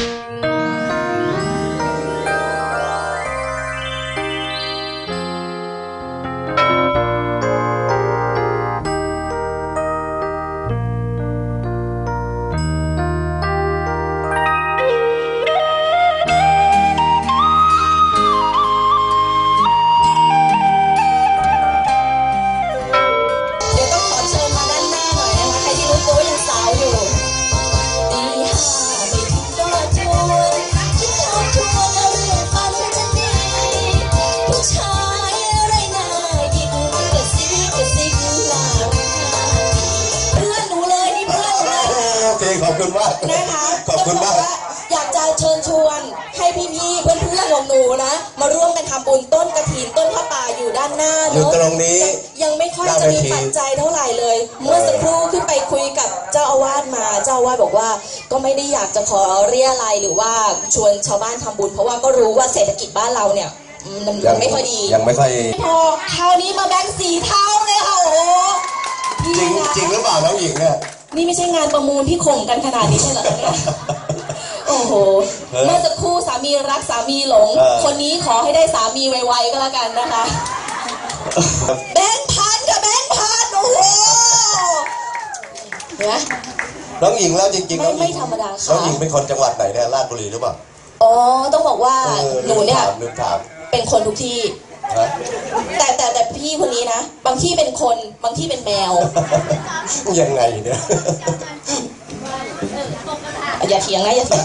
เโอเคขอบคุณมากนะคะขอบคุณมากจะบว่อยากจะเชิญชวนให้พี่ๆเพื่อนๆของหนูนะ มาร่วมกันทำบุญต้นกระถินต้นพระป่าอยู่ด้านหน้าอยู่เนาะตรงนี้ ยังไม่ค่อยหน้าจะมีเวทีปัจจัยเท่าไหร่เลย เมื่อสักครู่ขึ้นไปคุยกับเจ้าอาวาสมา เจ้าอาวาสบอกว่า ก็ไม่ได้อยากจะขอเรียอะไรยหรือว่าชวนชาวบ้านทำบุญ เพราะว่าก็รู้ว่าเศรษฐกิจบ้านเราเนี่ยอืมมันมันไม่ค่อยดี ยังไม่ค่อย พอคราวนี้มาแบงค์สีเท่าเลยค่ะโอ้โหพี่จริงนะจริงหรือเปล่าน้องหญิงเนี่ย นี่ไม่ใช่งานประมูลที่ข่มกันขนาดนี้ใช่เหรอคะเนี่ยโอ้โหเออเมื่อสักครู่สามีรักสามีหลง เออ คนนี้ขอให้ได้สามีไวๆก็แล้วกันนะคะ แบงค์พันกับแบงค์พันโอ้โหเห็นไหม น้องหญิงแล้วจริงๆไม่น้องหญิงไม่ธรรมดาค่ะ น้องหญิงเป็นคนจังหวัดไหนเนี่ยราชบุรีหรือเปล่าอ๋อต้องบอกว่าเออหนูเนี่ย ลืมถามเป็นคนทุกที่ลืมถามฮะแต่แต่แต่ พี่คนนี้นะ บางที่เป็นคน บางที่เป็นแมว ยังไงเนี่ย อย่าเถียงนะอย่าเถียง